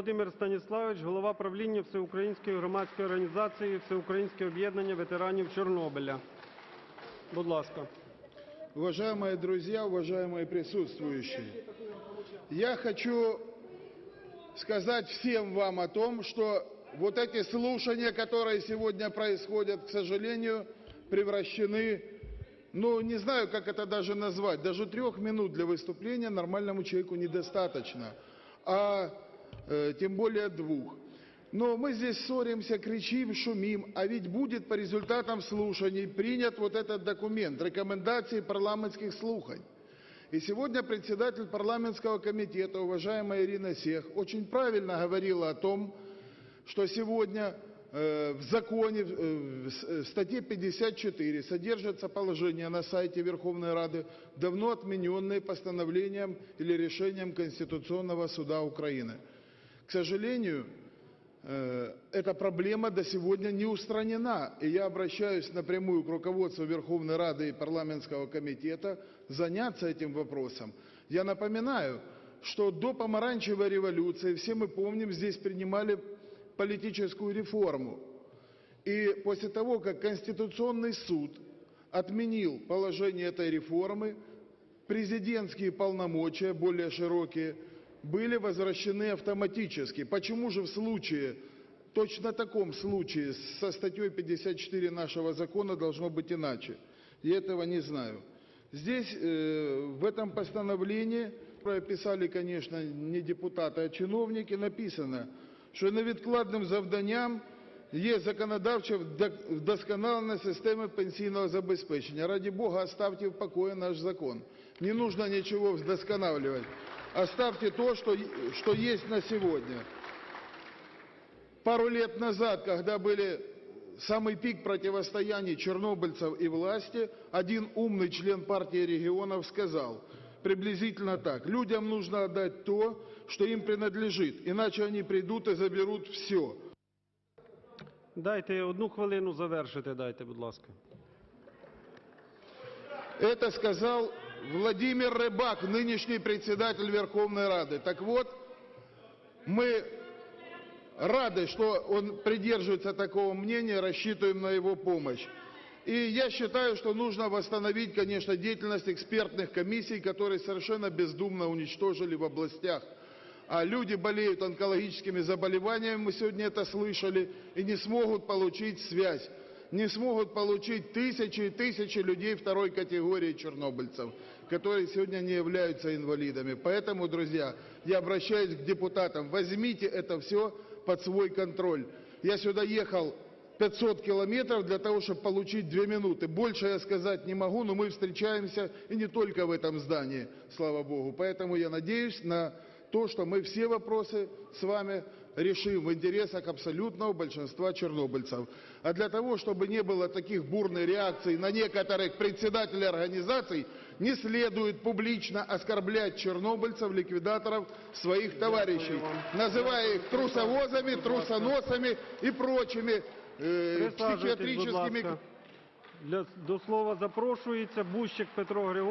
Володимир Станіславович, голова правління Всеукраїнської громадської організації Всеукраїнське об'єднання ветеранів Чорнобиля. Будь ласка. Уважаемые друзья, уважаемые присутствующие, я хочу сказать всем вам о том, что вот эти слушания, которые сегодня происходят, к сожалению, превращены, ну, не знаю, как это даже назвать, даже трех минут для выступления нормальному человеку недостаточно, а э, тем более двух. Но мы здесь ссоримся, кричим, шумим, а ведь будет по результатам слушаний принят вот этот документ, рекомендации парламентских слуханий. И сегодня председатель парламентского комитета, уважаемая Ирина Сех, очень правильно говорила о том, что сегодня э, в законе, э, э, в статье 54 содержится положение на сайте Верховной Рады, давно отмененное постановлением или решением Конституционного суда Украины. К сожалению, э, эта проблема до сегодня не устранена. И я обращаюсь напрямую к руководству Верховной Рады и парламентского комитета заняться этим вопросом. Я напоминаю, что до помаранчевой революции, все мы помним, здесь принимали политическую реформу. И после того, как Конституционный суд отменил положение этой реформы, президентские полномочия, более широкие, были возвращены автоматически. Почему же в случае, точно таком случае со статьей 54 нашего закона должно быть иначе? Я этого не знаю. Здесь, э, в этом постановлении, которое писали, конечно, не депутаты, а чиновники, написано, що невідкладним завданням є законодавче вдо- вдосконалення системи пенсійного забезпечення. Ради Бога, оставьте в покое наш закон. Не нужно ничего вдосконаливать. Оставьте то, что, что есть на сегодня. Пару лет назад, когда были самый пик противостояний чернобыльцев и власти, один умный член партии регионов сказал приблизительно так. Людям нужно отдать то, что им принадлежит, иначе они придут и заберут все. Дайте одну хвилину завершити, дайте, будь ласка. Это сказал Владимир Рыбак, нынешний председатель Верховной Рады. Так вот, мы рады, что он придерживается такого мнения, рассчитываем на его помощь. И я считаю, что нужно восстановить, конечно, деятельность экспертных комиссий, которые совершенно бездумно уничтожили в областях. А люди болеют онкологическими заболеваниями, мы сегодня это слышали, и не смогут получить связь. Не смогут получить тысячи и тысячи людей второй категории чернобыльцев, которые сегодня не являются инвалидами. Поэтому, друзья, я обращаюсь к депутатам, возьмите это все под свой контроль. Я сюда ехал 500 километров для того, чтобы получить две минуты. Больше я сказать не могу, но мы встречаемся и не только в этом здании, слава Богу. Поэтому я надеюсь на то, что мы все вопросы с вами решим в интересах абсолютного большинства чернобыльцев. А для того, чтобы не было таких бурных реакций на некоторых председателей организаций, не следует публично оскорблять чернобыльцев, ликвидаторов, своих товарищей, называя их трусовозами, трусоносами и прочими э, психиатрическими. Для, до слова запрошується Бущик Петро Григорович.